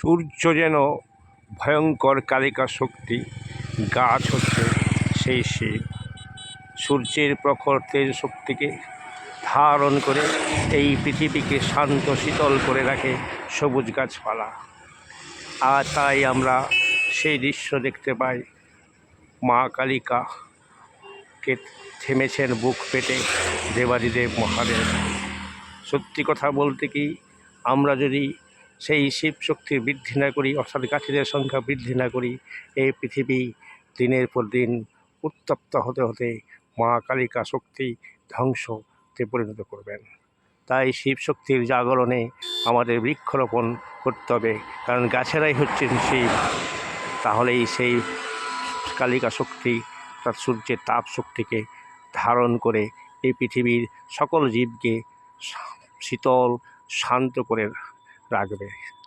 সূর্য যেন ভয়ঙ্কর কালিকা শক্তি, গাছ হচ্ছে সেই শিব সূর্যের প্রখর তেজ শক্তিকে ধারণ করে এই পৃথিবীকে শান্ত, শীতল করে রাখে সবুজ গাছপালা। আর তাই আমরা সেই দৃশ্য দেখতে পাই। মা কালিকা কে থেমেছেন বুক পেটে দেবাদিদেব মহাদেব। সত্যি কথা বলতে কি, আমরা যদি সেই শিব শক্তির বৃদ্ধি না করি, অর্থাৎ গাছেদের সংখ্যা বৃদ্ধি না করি, এই পৃথিবী দিনের পর দিন উত্তপ্ত হতে হতে মা কালিকা শক্তি ধ্বংসতে পরিণত করবেন। তাই শিব শক্তির জাগরণে আমাদের বৃক্ষরোপণ করতে হবে, কারণ গাছেরাই হচ্ছেন শিব। তাহলেই সেই কালিকা শক্তি তার সূর্যের তাপ শক্তিকে ধারণ করে এই পৃথিবীর সকল জীবকে শীতল, শান্ত করে राघवेश।